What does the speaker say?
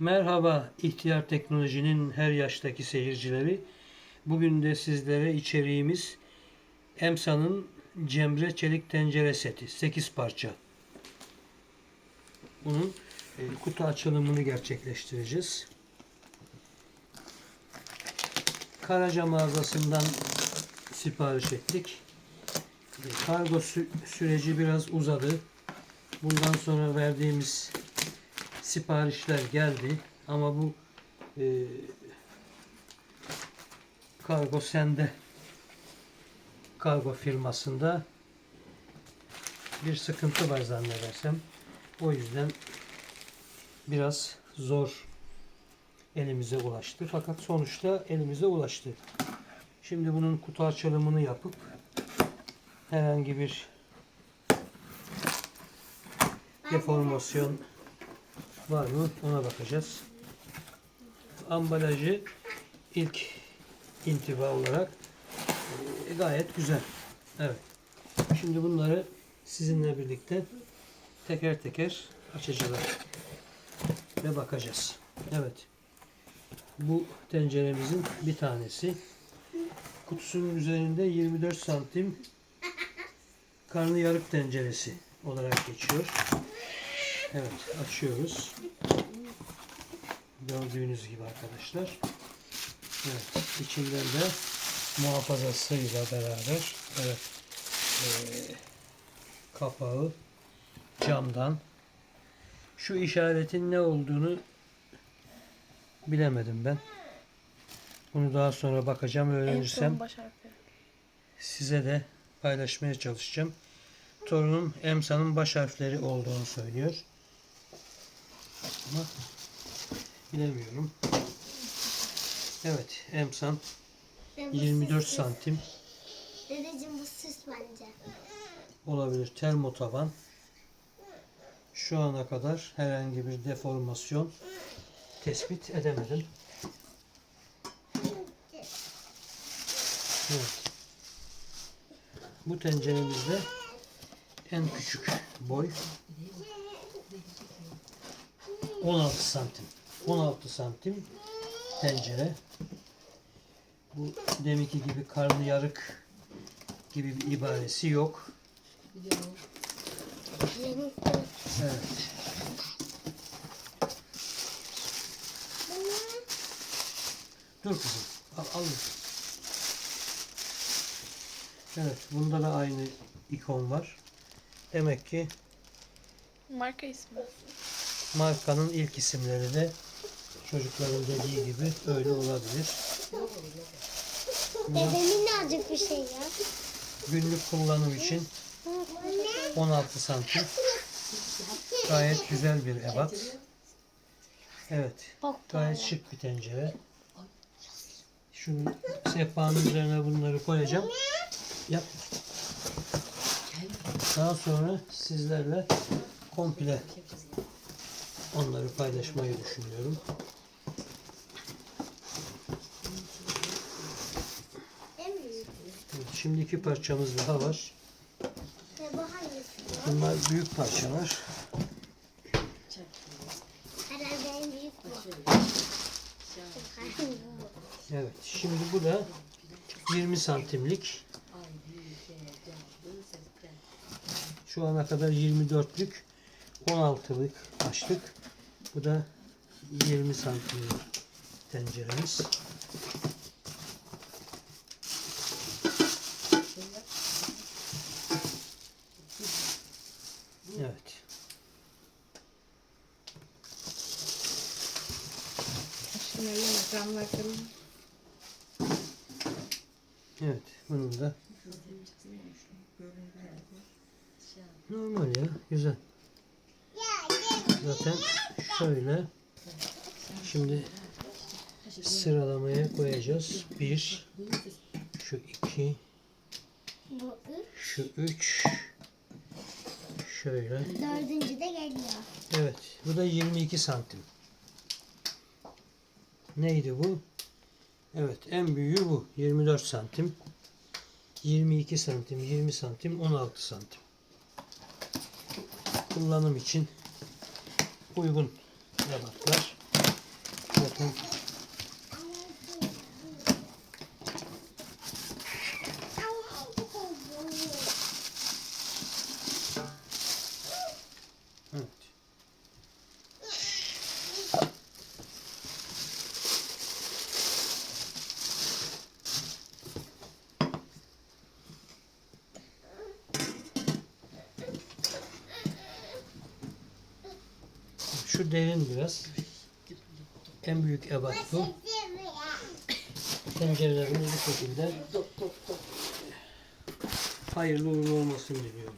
Merhaba ihtiyar teknolojinin her yaştaki seyircileri. Bugün de sizlere içeriğimiz Emsa'nın Cemre Çelik Tencere Seti 8 parça. Bunun e, kutu açılımını gerçekleştireceğiz. Karaca mağazasından sipariş ettik. E, Kargo sü- süreci biraz uzadı. Bundan sonra verdiğimiz siparişler geldi ama bu e, kargo sende kargo firmasında bir sıkıntı var zannedersem. O yüzden biraz zor elimize ulaştı. Fakat sonuçta elimize ulaştı. Şimdi bunun kutu açılımını yapıp herhangi bir deformasyon var mı ona bakacağız. Ambalajı ilk intiba olarak e, gayet güzel. Evet. Şimdi bunları sizinle birlikte teker teker açacağız ve bakacağız. Evet. Bu tenceremizin bir tanesi. Kutusunun üzerinde 24 santim karnı yarık tenceresi olarak geçiyor. Evet açıyoruz. Gördüğünüz gibi arkadaşlar. Evet içinden de muhafazasıyla beraber evet eee, kapağı camdan şu işaretin ne olduğunu bilemedim ben. Bunu daha sonra bakacağım öğrenirsem size de paylaşmaya çalışacağım. Torunum Emsa'nın baş harfleri olduğunu söylüyor. Ama bilemiyorum. Evet, Emsan 24 santim Dedeciğim bu süs bence. olabilir. Termo taban. Şu ana kadar herhangi bir deformasyon tespit edemedim. Evet. Bu tenceremizde en küçük boy 16 santim. 16 santim tencere. Bu deminki gibi karnı yarık gibi bir ibaresi yok. Evet. Dur kızım. Al, al. Evet. Bunda da aynı ikon var. Demek ki Marka ismi. Markanın ilk isimleri de çocukların dediği gibi öyle olabilir. Dedemin minnacık bir şey ya. Günlük kullanım için 16 santim. Gayet güzel bir ebat. Evet. Gayet şık bir tencere. Şunu sehpanın üzerine bunları koyacağım. Yap. Daha sonra sizlerle komple onları paylaşmayı düşünüyorum. Evet, Şimdi iki parçamız daha var. Bunlar büyük parçalar. Evet. Şimdi bu da 20 santimlik. Şu ana kadar 24'lük 16'lık açtık. Bu da 20 santimlik tenceremiz. Evet. Evet. Bunun da normal ya. Güzel. Zaten şöyle şimdi sıralamaya koyacağız. Bir, şu iki, şu üç, şöyle. Dördüncü de geliyor. Evet, bu da 22 santim. Neydi bu? Evet, en büyüğü bu. 24 santim. 22 santim, 20 santim, 16 santim. Kullanım için uygun ebatlar. Evet. Şu derin biraz. En büyük ebat bu. Tencerelerimiz bu şekilde. Hayırlı uğurlu olmasını diliyorum.